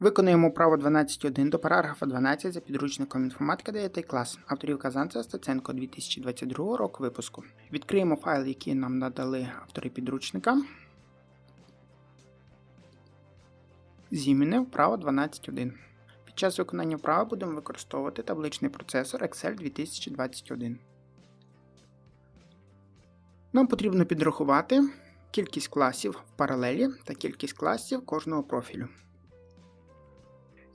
Виконуємо право 12.1 до параграфа 12 за підручником інформатика 9 клас. Авторів Казанця Стаценко 2022 року випуску. Відкриємо файл, який нам надали автори підручника. Зіміне вправо 12.1. Під час виконання вправи будемо використовувати табличний процесор Excel 2021. Нам потрібно підрахувати кількість класів в паралелі та кількість класів кожного профілю.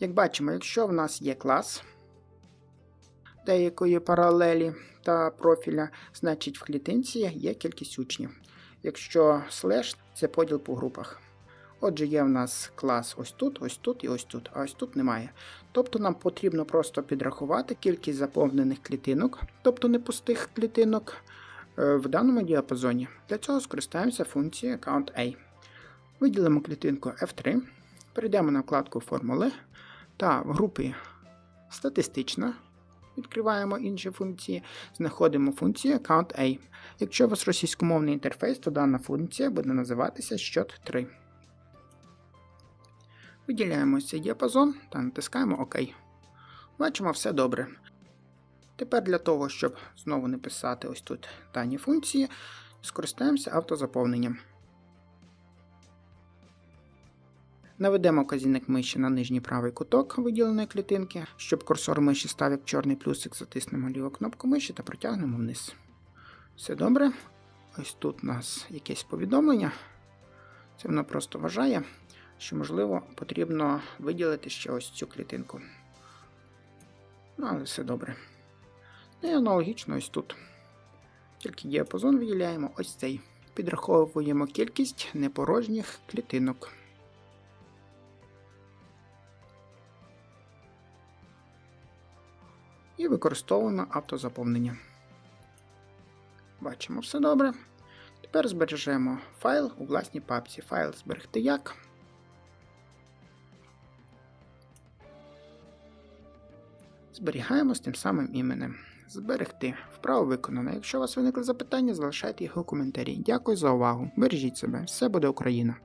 Як бачимо, якщо в нас є клас деякої паралелі та профіля, значить в клітинці є кількість учнів. Якщо слеш це поділ по групах. Отже, є в нас клас ось тут, ось тут і ось тут, а ось тут немає. Тобто нам потрібно просто підрахувати кількість заповнених клітинок, тобто не пустих клітинок, е, в даному діапазоні. Для цього скористаємося функцією CountA. Виділимо клітинку F3, перейдемо на вкладку Формули та в групі Статистична. Відкриваємо інші функції, знаходимо функцію CountA. Якщо у вас російськомовний інтерфейс, то дана функція буде називатися щот 3. Виділяємо цей діапазон та натискаємо ОК. Бачимо все добре. Тепер для того, щоб знову не писати ось тут дані функції, скористаємося автозаповненням. Наведемо казівник миші на нижній правий куток виділеної клітинки, щоб курсор миші став як чорний плюсик, затиснемо ліву кнопку миші та протягнемо вниз. Все добре. Ось тут у нас якесь повідомлення. Це воно просто вважає, що, можливо, потрібно виділити ще ось цю клітинку. Ну, але все добре. Ну і аналогічно ось тут. Тільки діапазон виділяємо ось цей. Підраховуємо кількість непорожніх клітинок. І використовуємо автозаповнення. Бачимо все добре. Тепер збережемо файл у власній папці. Файл зберегти як. Зберігаємо з тим самим іменем. Зберегти. Вправо виконано. Якщо у вас виникли запитання, залишайте їх у коментарі. Дякую за увагу. Бережіть себе. Все буде Україна!